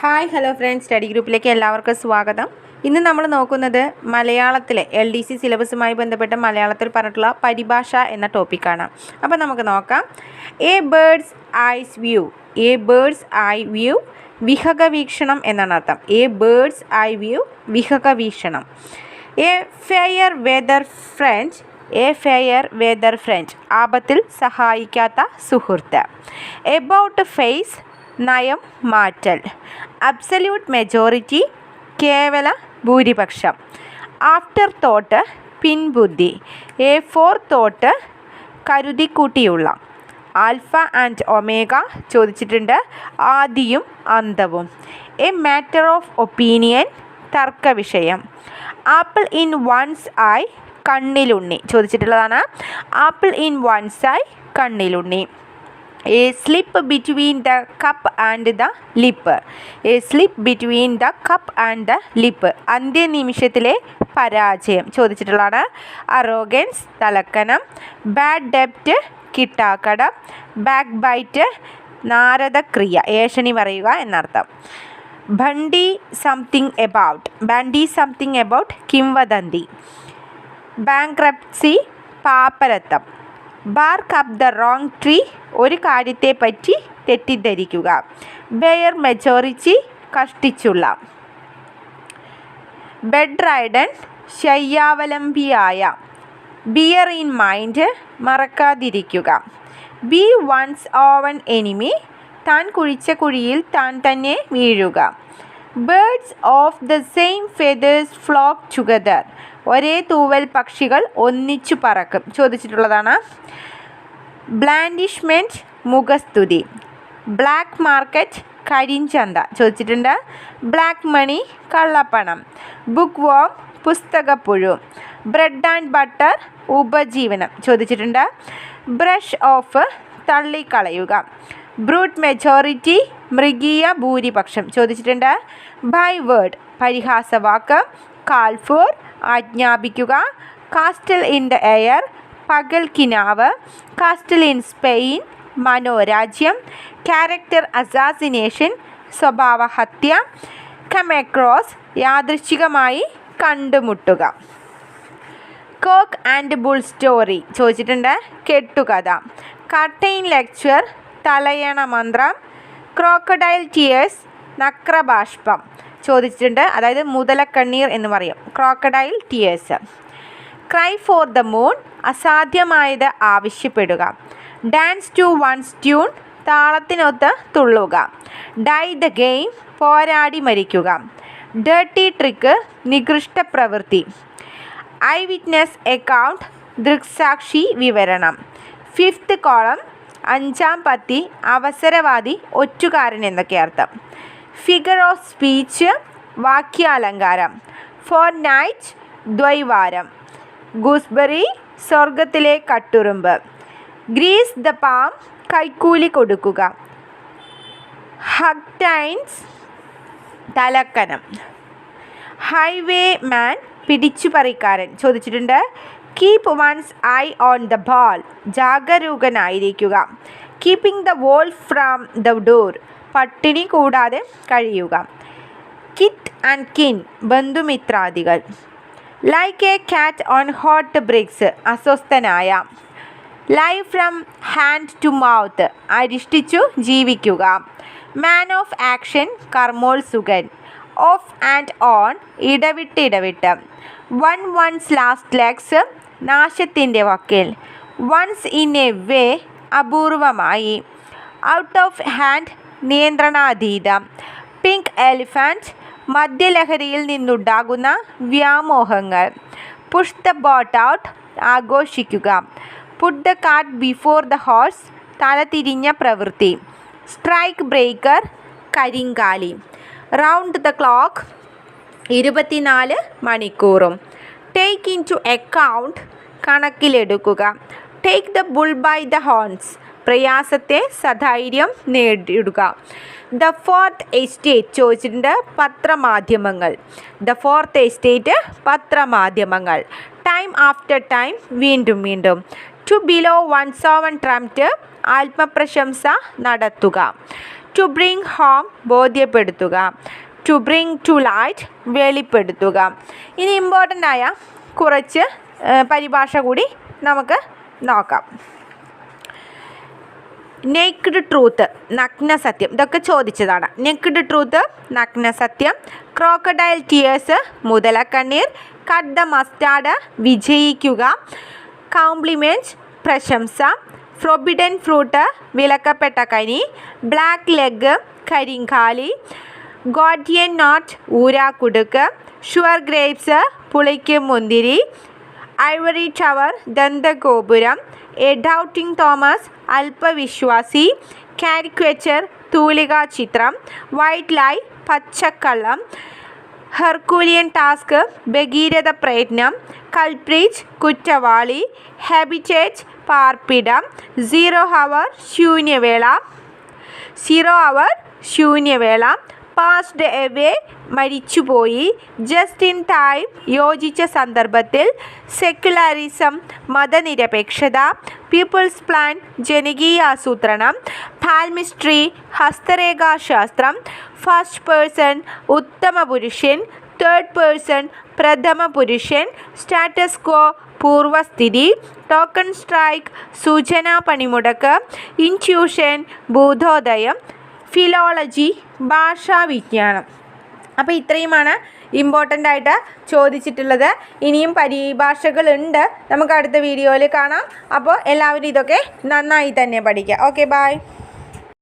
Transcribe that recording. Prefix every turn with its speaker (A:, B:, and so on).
A: Hi hello friends study ഗ്രൂപ്പിലേക്ക് എല്ലാവർക്കും സ്വാഗതം. ഇന്ന് നമ്മൾ നോക്കുന്നത് മലയാളത്തിലെ എൽ ഡി സി സിലബസുമായി ബന്ധപ്പെട്ട് മലയാളത്തിൽ പറഞ്ഞിട്ടുള്ള പരിഭാഷ എന്ന ടോപ്പിക്കാണ് അപ്പോൾ നമുക്ക് നോക്കാം. A bird's eyes view a bird's eye view വിഹക വീക്ഷണം എന്നാണ് അർത്ഥം. എ ബേർഡ്സ് ഐ വ്യൂ വിഹക വീക്ഷണം. A fair weather French a fair weather French ആപത്തിൽ സഹായിക്കാത്ത സുഹൃത്ത്. എബൌട്ട് ഫേസ് നയം മാറ്റൽ. അബ്സല്യൂട്ട് മെജോറിറ്റി കേവല ഭൂരിപക്ഷം. ആഫ്റ്റർ തോട്ട് പിൻബുദ്ധി. എ ഫോർ തോട്ട് കരുതിക്കൂട്ടിയുള്ള. ആൽഫ ആൻഡ് ഒമേഗ ചോദിച്ചിട്ടുണ്ട്. ആദിയും അന്തവും എ മാറ്റർ ഓഫ് ഒപ്പീനിയൻ തർക്ക വിഷയം. ആപ്പിൾ ഇൻ വൺസ് ആയി കണ്ണിലുണ്ണി. ചോദിച്ചിട്ടുള്ളതാണ്. ആപ്പിൾ ഇൻ വൺസ് ആയി കണ്ണിലുണ്ണി. A slip between the cup and the lip a slip between the cup and the lip അന്ത്യനിമിഷത്തിലെ പരാജയം. ചോദിച്ചിട്ടുള്ളതാണ്. അറോഗൻസ് തലക്കനം. ബാഡ് ഡെപ്റ്റ് കിട്ടാക്കടം. ബാക്ക് ബൈറ്റ് നാരദക്രിയ. ഏഷണി പറയുക എന്നർത്ഥം. Bandy something about bandy something about കിംവദന്തി. Bankruptcy പാപ്പരത്തം. Bark up the wrong tree ഒരു കാര്യത്തെപ്പറ്റി തെറ്റിദ്ധരിക്കുക. ബെയർ മെജോറിറ്റി കഷ്ടിച്ചുള്ള. ബെഡ് റൈഡൻ ശയ്യാവലംബിയായ. ബിയർ ഇൻ മൈൻഡ് മറക്കാതിരിക്കുക. Be one's own enemy. താൻ കുഴിച്ച കുഴിയിൽ താൻ തന്നെ വീഴുക. Birds of the same feathers flock together. ഒരേ തൂവൽ പക്ഷികൾ ഒന്നിച്ചു പറക്കും. ചോദിച്ചിട്ടുള്ളതാണ്. ബ്ലാൻഡിഷ്മെന്റ് മുഖസ്തുതി. ബ്ലാക്ക് മാർക്കറ്റ് കരിഞ്ചന്ത. ചോദിച്ചിട്ടുണ്ട്. ബ്ലാക്ക് മണി കള്ളപ്പണം. ബുക്ക് വോം പുസ്തകപ്പുഴു. ബ്രെഡ് ആൻഡ് ബട്ടർ ഉപജീവനം. ചോദിച്ചിട്ടുണ്ട്. ബ്രഷ് ഓഫ് തള്ളിക്കളയുക. ബ്രൂട്ട് മെജോറിറ്റി മൃഗീയ ഭൂരിപക്ഷം. ചോദിച്ചിട്ടുണ്ട്. ബൈ വേർഡ് പരിഹാസവാക്ക്. കാൽഫോർ ആജ്ഞാപിക്കുക. കാസ്റ്റൽ ഇൻ ദ എയർ പകൽ കിനാവ്. കാസ്റ്റൽ ഇൻ സ്പെയിൻ മനോരാജ്യം. ക്യാരക്ടർ അസാസിനേഷൻ സ്വഭാവഹത്യ. കമേക്രോസ് യാദൃശ്ചികമായി കണ്ടുമുട്ടുക. കോക്ക് ആൻഡ് ബുൾ സ്റ്റോറി ചോദിച്ചിട്ടുണ്ട്. കെട്ടുകഥ. കട്ടൈൻ ലെക്ചർ തലയണ മന്ത്രം ക്രോക്കഡൈൽ ടിയേഴ്സ് നക്രബാഷ്പം ചോദിച്ചിട്ടുണ്ട്. അതായത് മുതലക്കണ്ണീർ എന്ന് പറയും. Crocodile tears cry for the moon അസാധ്യമായത് ആവശ്യപ്പെടുക. ഡാൻസ് ടു വൺസ് ട്യൂൺ താളത്തിനൊത്ത് തുള്ളുക. ഡൈ ദ ഗെയിം പോരാടി മരിക്കുക. ഡേർട്ടി ട്രിക്ക് നികൃഷ്ട പ്രവൃത്തി. ഐ വിറ്റ്നസ് അക്കൗണ്ട് ദൃക്സാക്ഷി വിവരണം. ഫിഫ്ത്ത് കോളം അഞ്ചാം പത്തി അവസരവാദി ഒറ്റുകാരൻ എന്നൊക്കെ അർത്ഥം. ഫിഗർ ഓഫ് സ്പീച്ച് വാക്യാലങ്കാരം. ഫോർ നൈറ്റ് ദ്വൈവാരം. ഗൂസ്ബെറി സ്വർഗത്തിലെ കട്ടുറുമ്പ്. ഗ്രീസ് ദ പാം കൈക്കൂലി കൊടുക്കുക. ഹക്ടൈൻസ് തലക്കനം. ഹൈവേ മാൻ പിടിച്ചുപറിക്കാരൻ. ചോദിച്ചിട്ടുണ്ട്. Keep one's eye on the ball ജാഗരൂകനായിരിക്കുക. Keeping the wolf from the door പട്ടിണി കൂടാതെ കഴിയുക. Kith and kin ബന്ധുമിത്രാദികൾ. Like a cat on hot bricks അസ്വസ്ഥനായ. Live from hand to mouth അരിഷ്ടിച്ചു ജീവിക്കുക. Man of action കർമ്മോത്സുകൻ off and on ഇടവിട്ട് ഇടവിട്ട്. On one's last legs നാശത്തിന്റെ വക്കിൽ. Once in a way അപൂർവമായി. ഔട്ട് ഓഫ് ഹാൻഡ് നിയന്ത്രണാതീതം. Pink elephant മദ്യലഹരിയിൽ നിന്നുണ്ടാകുന്ന വ്യാമോഹങ്ങൾ. പുഷ് ദ ബോട്ട് ഔട്ട് ആഘോഷിക്കുക. Put the cart before the horse തലതിരിഞ്ഞ പ്രവൃത്തി. സ്ട്രൈക്ക് ബ്രേക്കർ കരിങ്കാലി. റൗണ്ട് ദ ക്ലോക്ക് ഇരുപത്തിനാല് മണിക്കൂറും. Take in to account കണക്കിലെടുക്കുക. Take the bull by the horns പ്രയാസത്തെ സധൈര്യം നേടിയിടുക ദ ഫോർത്ത് എസ്റ്റേറ്റ് ചോദിച്ചിട്ടുണ്ട് പത്രമാധ്യമങ്ങൾ. ദ ഫോർത്ത് എസ്റ്റേറ്റ് പത്രമാധ്യമങ്ങൾ. ടൈം ആഫ്റ്റർ ടൈം വീണ്ടും വീണ്ടും. To blow one's own trumpet ആത്മപ്രശംസ നടത്തുക. ടു ബ്രിങ് ഹോം ബോധ്യപ്പെടുത്തുക. ടു ബ്രിങ് ടു ലൈറ്റ് വെളിപ്പെടുത്തുക. ഇനി ഇമ്പോർട്ടന്റ് ആയ കുറച്ച് പരിഭാഷ കൂടി നമുക്ക് നോക്കാം. നെക്ഡ് ട്രൂത്ത് നഗ്ന സത്യം. ഇതൊക്കെ ചോദിച്ചതാണ്. നെക്ഡ് ട്രൂത്ത് നഗ്ന സത്യം. ക്രോക്കഡൈൽ ടിയേഴ്സ് മുതലക്കണ്ണീർ കട്ട് ദ മസ്റ്റാർഡ് വിജയിക്കുക. കോംപ്ലിമെന്റ് പ്രശംസ. ഫ്രൊബിഡൻ ഫ്രൂട്ട് വിലക്കപ്പെട്ട കനി. ബ്ലാക്ക് ലെഗ് കരിങ്കാലി. ഗോഡിയൻ നോട്ട് ഊരാക്കുടുക്ക് ഷുവർ ഗ്രേപ്സ് പുളിക്കും മുന്തിരി ഐവറി ടവർ ദന്തഗോപുരം എ തോമസ് അല്പവിശ്വാസി കാരിക്വേച്ചർ തൂലിക ചിത്രം വൈറ്റ് ലൈ പച്ചക്കള്ളം ഹെർക്കൂലിയൻ ടാസ്ക് ഭഗീരഥ പ്രയത്നം കൽപ്രീച്ച് കുറ്റവാളി ഹാബിറ്റേറ്റ് പാർപ്പിടം സീറോ ഹവർ ശൂന്യവേള സീറോ അവർ ശൂന്യവേള പാസ്ഡ് എവേ മരിച്ചുപോയി. ജസ്റ്റ് ഇൻ ടൈം യോജിച്ച സന്ദർഭത്തിൽ സെക്യുലറിസം മതനിരപേക്ഷത പീപ്പിൾസ് പ്ലാൻ ജനകീയ ആസൂത്രണം പാൽമിസ്ട്രി ഹസ്തരേഖാശാസ്ത്രം ഫസ്റ്റ് പേഴ്സൺ ഉത്തമ പുരുഷൻ തേർഡ് പേഴ്സൺ പ്രഥമ പുരുഷൻ സ്റ്റാറ്റസ് കോ പൂർവസ്ഥിതി ടോക്കൺ സ്ട്രൈക്ക് സൂചനാ പണിമുടക്ക് ഇന്റ്യൂഷൻ ബോധോദയം ഫിലോളജി ഭാഷാവിജ്ഞാനം. അപ്പോൾ ഇത്രയുമാണ് ഇമ്പോർട്ടന്റ് ആയിട്ട് ചോദിച്ചിട്ടുള്ളത്. ഇനിയും പരിഭാഷകളുണ്ട്. നമുക്ക് അടുത്ത വീഡിയോയിൽ കാണാം. അപ്പോൾ എല്ലാവരും ഇതൊക്കെ നന്നായി തന്നെ പഠിക്കുക ഓക്കെ ബായ്